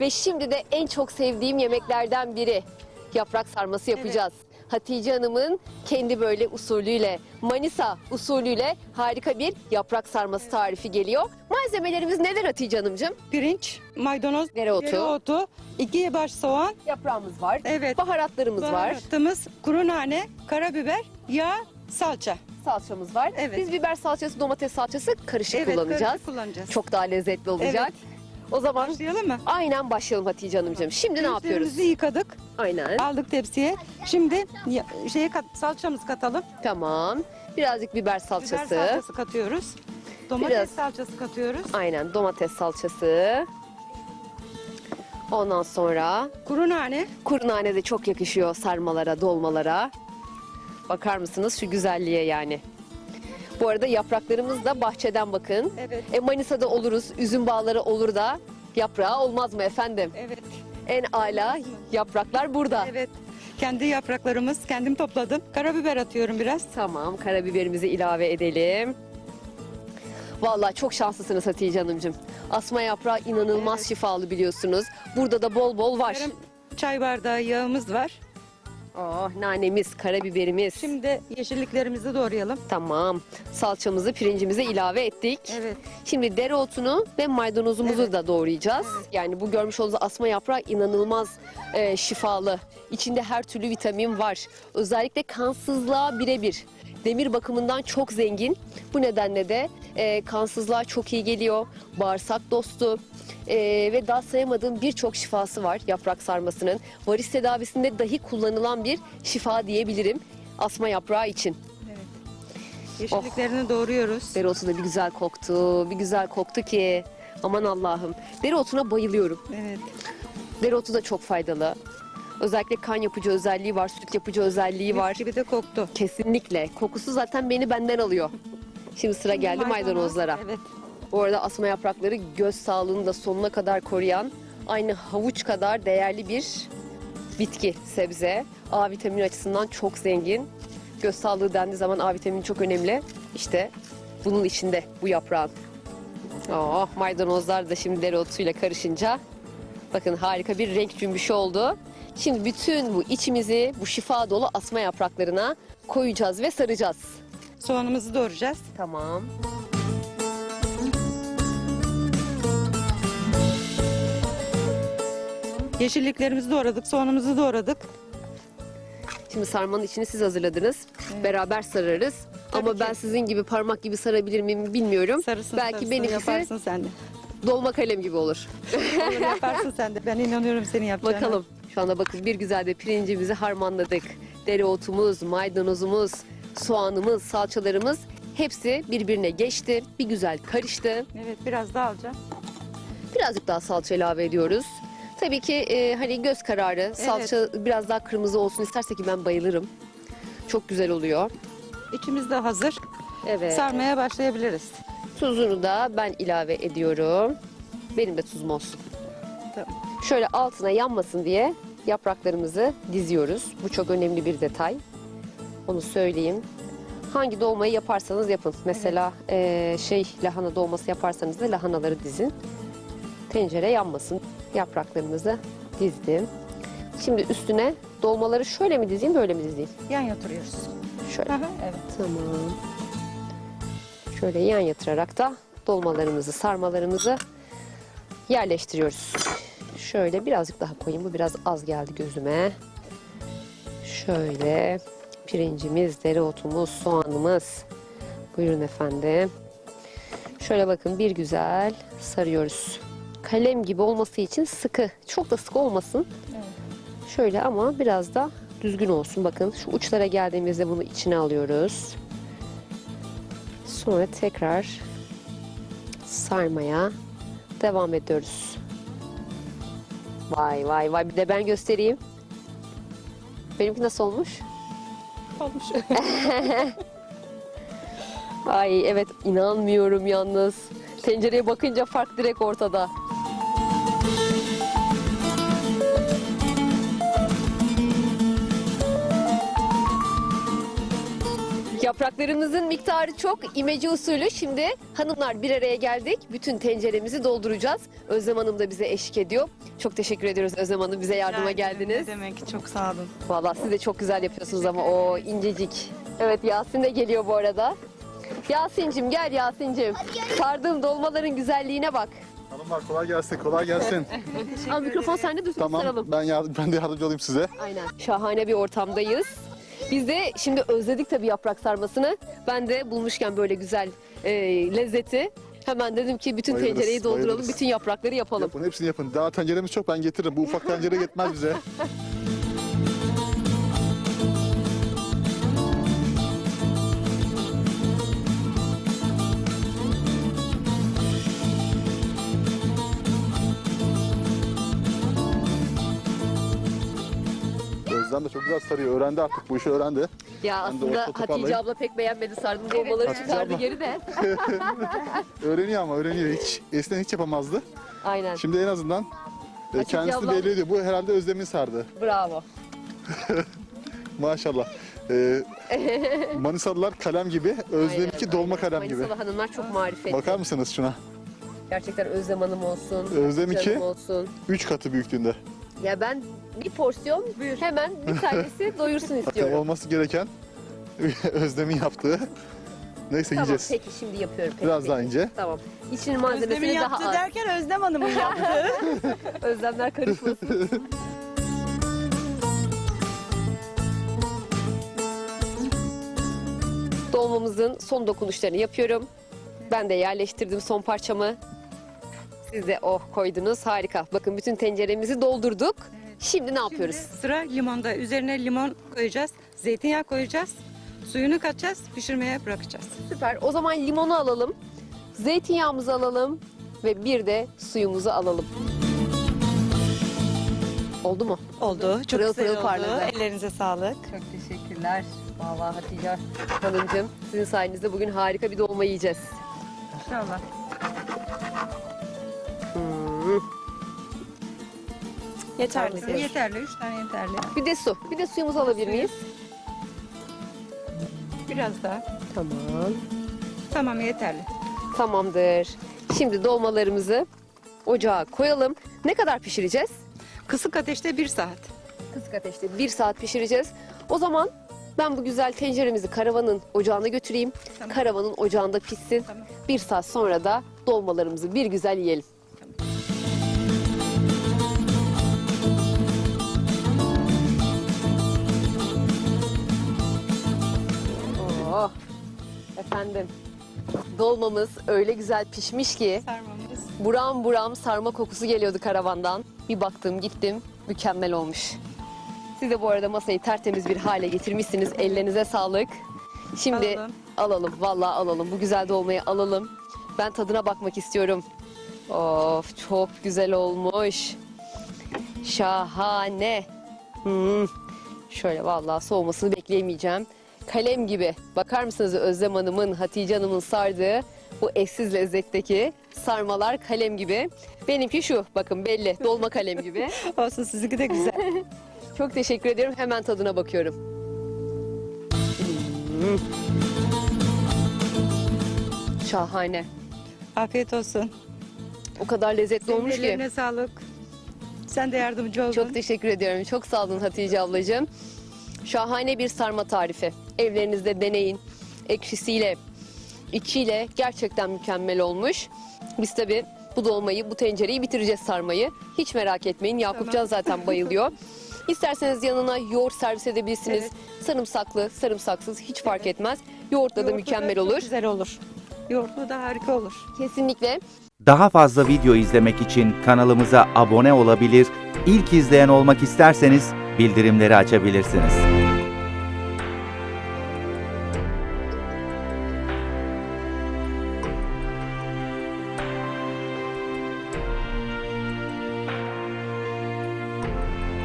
Ve şimdi de en çok sevdiğim yemeklerden biri. Yaprak sarması yapacağız. Hatice Hanım'ın kendi böyle usulüyle, Manisa usulüyle harika bir yaprak sarması tarifi geliyor. Malzemelerimiz neler Hatice Hanımcığım? Pirinç, maydanoz, Dereotu. dereotu, iki baş soğan, Yaprağımız var. evet, Baharatlarımız var. baharatımız, kuru nane, karabiber, yağ, salça. Salçamız var. Evet. Biz biber salçası, domates salçası karışık Evet, kullanacağız. karışık kullanacağız. Çok daha lezzetli olacak. Evet. O zaman Başlayalım mı? aynen başlayalım Hatice Hanımcığım. Şimdi ne yapıyoruz? Pirinçlerimizi yıkadık, Aynen. aldık tepsiye. Şimdi ya- şeye kat, salçamızı katalım. Tamam. Birazcık biber Biber salçası. salçası katıyoruz. Domates Biraz. salçası katıyoruz. Aynen domates salçası. Ondan sonra Kuru nane, kuru nane de çok yakışıyor sarmalara, dolmalara. Bakar mısınız şu güzelliğe yani. Bu arada yapraklarımız da bahçeden bakın. evet, E Manisa'da oluruz, üzüm bağları olur da yaprağı olmaz mı efendim? evet, En ala yapraklar burada. evet. Kendi yapraklarımız, kendim topladım. Karabiber atıyorum biraz. Tamam, karabiberimizi ilave edelim. Vallahi çok şanslısınız Hatice Hanımcığım. Asma yaprağı inanılmaz Evet. şifalı biliyorsunuz. Burada da bol bol var. Yarım çay bardağı yağımız var. Oh, nanemiz, karabiberimiz. Şimdi yeşilliklerimizi doğrayalım. Tamam. Salçamızı, pirincimizi ilave ettik. Evet. Şimdi dereotunu ve maydanozumuzu Evet. da doğrayacağız. Yani bu görmüş olduğunuz asma yaprağı inanılmaz e, şifalı. İçinde her türlü vitamin var. Özellikle kansızlığa birebir. Demir bakımından çok zengin. Bu nedenle de e, kansızlığa çok iyi geliyor. Bağırsak dostu. e, ve daha sayamadığım birçok şifası var yaprak sarmasının. Varis tedavisinde dahi kullanılan bir şifa diyebilirim asma yaprağı için. Yeşilliklerini doğruyoruz. Dereotu da bir güzel koktu. Bir güzel koktu ki. Aman Allah'ım. Dereotuna bayılıyorum. Evet. Dereotu da çok faydalı. Özellikle kan yapıcı özelliği var, süt yapıcı özelliği var. gibi de koktu. Kesinlikle. Kokusu zaten beni benden alıyor. Şimdi sıra geldi Maydanoz, maydanozlara. Evet. Bu arada asma yaprakları göz sağlığını da sonuna kadar koruyan, aynı havuç kadar değerli bir bitki, sebze. A vitamini açısından çok zengin. Göz sağlığı dendiği zaman A vitamini çok önemli. İşte bunun içinde bu yaprağın. Oh, maydanozlar da şimdi dereotuyla karışınca bakın harika bir renk cümbüşü oldu. Şimdi bütün bu içimizi bu şifa dolu asma yapraklarına koyacağız ve saracağız. Soğanımızı doğrayacağız. Tamam. Yeşilliklerimizi doğradık, soğanımızı doğradık. Şimdi sarmanın içini siz hazırladınız. Beraber sararız. Tabii Ama ben ki. sizin gibi parmak gibi sarabilir miyim bilmiyorum. Sarısın Belki sarısın, benimkisi yaparsın sen de. dolma kalem gibi olur. Olur, yaparsın sen de. Ben inanıyorum seni yapacağına. Bakalım. Şu anda bakın bir güzel de pirincimizi harmanladık. Dereotumuz, maydanozumuz, soğanımız, salçalarımız hepsi birbirine geçti. Bir güzel karıştı. Evet biraz daha alacağım. Birazcık daha salça ilave ediyoruz. Tabii ki e, hani göz kararı salça biraz daha kırmızı olsun isterse ki ben bayılırım. Çok güzel oluyor. İçimiz de hazır. Evet. Sarmaya başlayabiliriz. Tuzunu da ben ilave ediyorum. Benim de tuzum olsun. Tamam. Şöyle altına yanmasın diye yapraklarımızı diziyoruz. Bu çok önemli bir detay. Onu söyleyeyim. Hangi dolmayı yaparsanız yapın. Mesela eee, şey lahana dolması yaparsanız da lahanaları dizin. Tencere yanmasın. Yapraklarımızı dizdim. Şimdi üstüne dolmaları şöyle mi dizeyim böyle mi dizeyim? Yan yatırıyoruz. Şöyle. Aha, evet. Tamam. Şöyle yan yatırarak da dolmalarımızı, sarmalarımızı yerleştiriyoruz. Şöyle birazcık daha koyayım. Bu biraz az geldi gözüme. Şöyle pirincimiz, dereotumuz, soğanımız. Buyurun efendim. Şöyle bakın bir güzel sarıyoruz. Kalem gibi olması için sıkı, çok da sıkı olmasın. Şöyle ama biraz da düzgün olsun. Bakın şu uçlara geldiğimizde bunu içine alıyoruz. Sonra tekrar sarmaya devam ediyoruz. Vay vay vay bir de ben göstereyim. Benimki nasıl olmuş? Olmuş. Ay evet inanmıyorum yalnız. Tencereye bakınca fark direkt ortada. Yapraklarımızın miktarı çok imece usulü. Şimdi hanımlar bir araya geldik. Bütün tenceremizi dolduracağız. Özlem Hanım da bize eşlik ediyor. Çok teşekkür ediyoruz Özlem Hanım bize yardıma Rica ederim. geldiniz. Ne demek çok sağ olun. Vallahi siz de çok güzel yapıyorsunuz ama o incecik. Evet Yasin de geliyor bu arada. Yasin'cim gel Yasin'cim. Sardığım dolmaların güzelliğine bak. Hanımlar kolay gelsin, kolay gelsin. Al mikrofon sende dursun tamam, saralım. ben, yardım, ben de yardımcı olayım size. Aynen. Şahane bir ortamdayız. Biz de şimdi özledik tabii yaprak sarmasını. Ben de bulmuşken böyle güzel e, lezzeti hemen dedim ki bütün Bayılırız, tencereyi dolduralım, bayılırız. bütün yaprakları yapalım. Yapın, hepsini yapın. Daha tenceremiz çok, ben getiririm. Bu ufak tencere yetmez bize. Özlem de çok güzel sarıyor. Öğrendi artık, bu işi öğrendi. Ya Ben de aslında orta toparlayayım. Hatice abla pek beğenmedi sardım dolmaları Hatice çıkardı abla. geri de. Öğreniyor ama öğreniyor. Hiç, eskiden hiç yapamazdı. Aynen. Şimdi en azından e, Hatice kendisi abla- belli ediyor. Bu herhalde Özlem'in sardı. Bravo. Maşallah. Ee, Manisalılar kalem gibi, Özlem'inki Aynen, dolma aynen. kalem gibi. Manisalı hanımlar çok marifetli. Bakar mısınız şuna? Gerçekten Özlem Hanım olsun. Özlem Hatice iki. Hanım olsun. Üç katı büyüklüğünde. Ya ben bir porsiyon hemen bir tanesi doyursun istiyorum. olması gereken Özlem'in yaptığı. Neyse Tamam yiyeceğiz. peki şimdi yapıyorum. Peki, Biraz peki. daha ince. Tamam. İçinin Özlem'in malzemesini daha yaptığı az. derken Özlem Hanım'ın yaptığı. Özlemler karışmasın. Dolmamızın son dokunuşlarını yapıyorum. Ben de yerleştirdim son parçamı. Siz de oh koydunuz. Harika. Bakın bütün tenceremizi doldurduk. Şimdi ne yapıyoruz? Şimdi sıra limonda. Üzerine limon koyacağız. Zeytinyağı koyacağız. Suyunu katacağız. Pişirmeye bırakacağız. Süper. O zaman limonu alalım. Zeytinyağımızı alalım. Ve bir de suyumuzu alalım. Oldu mu? Oldu. Çok Pırıl güzel pırıl oldu. parladı. Ellerinize sağlık. Çok teşekkürler. Vallahi Hatice Hanımcığım sizin sayenizde bugün harika bir dolma yiyeceğiz. İnşallah. Yeterli. Tamam. Yeterli. Üç tane yeterli. Bir de su. Bir de suyumuzu alabilir miyiz? Biraz daha. Tamam. Tamam yeterli. Tamamdır. Şimdi dolmalarımızı ocağa koyalım. Ne kadar pişireceğiz? Kısık ateşte bir saat. Kısık ateşte bir saat pişireceğiz. O zaman ben bu güzel tenceremizi karavanın ocağına götüreyim. Tamam. Karavanın ocağında pişsin. Tamam. Bir saat sonra da dolmalarımızı bir güzel yiyelim. Efendim. Dolmamız öyle güzel pişmiş ki Sarmamız. buram buram sarma kokusu geliyordu karavandan. Bir baktım gittim mükemmel olmuş. Siz de bu arada masayı tertemiz bir hale getirmişsiniz. Ellerinize sağlık. Şimdi Alalım. alalım. Vallahi alalım. Bu güzel dolmayı alalım. Ben tadına bakmak istiyorum. Of çok güzel olmuş. Şahane. Hmm. Şöyle vallahi soğumasını bekleyemeyeceğim. Kalem gibi. Bakar mısınız Özlem Hanım'ın, Hatice Hanım'ın sardığı bu eşsiz lezzetteki sarmalar kalem gibi. Benimki şu bakın belli dolma kalem gibi. Olsun sizinki de güzel. Çok teşekkür ediyorum. Hemen tadına bakıyorum. Şahane. Afiyet olsun. O kadar lezzetli Senin olmuş ki. sağlık. Sen de yardımcı oldun. Çok teşekkür ediyorum. Çok sağ olun Hatice ablacığım. Şahane bir sarma tarifi. Evlerinizde deneyin. Ekşisiyle, içiyle gerçekten mükemmel olmuş. Biz tabii bu dolmayı, bu tencereyi bitireceğiz sarmayı. Hiç merak etmeyin. Yakupcan zaten bayılıyor. İsterseniz yanına yoğurt servis edebilirsiniz. Evet. Sarımsaklı, sarımsaksız hiç fark etmez. Yoğurtla da mükemmel çok olur. güzel olur. Yoğurtlu da harika olur. Kesinlikle. Daha fazla video izlemek için kanalımıza abone olabilir, ilk izleyen olmak isterseniz bildirimleri açabilirsiniz.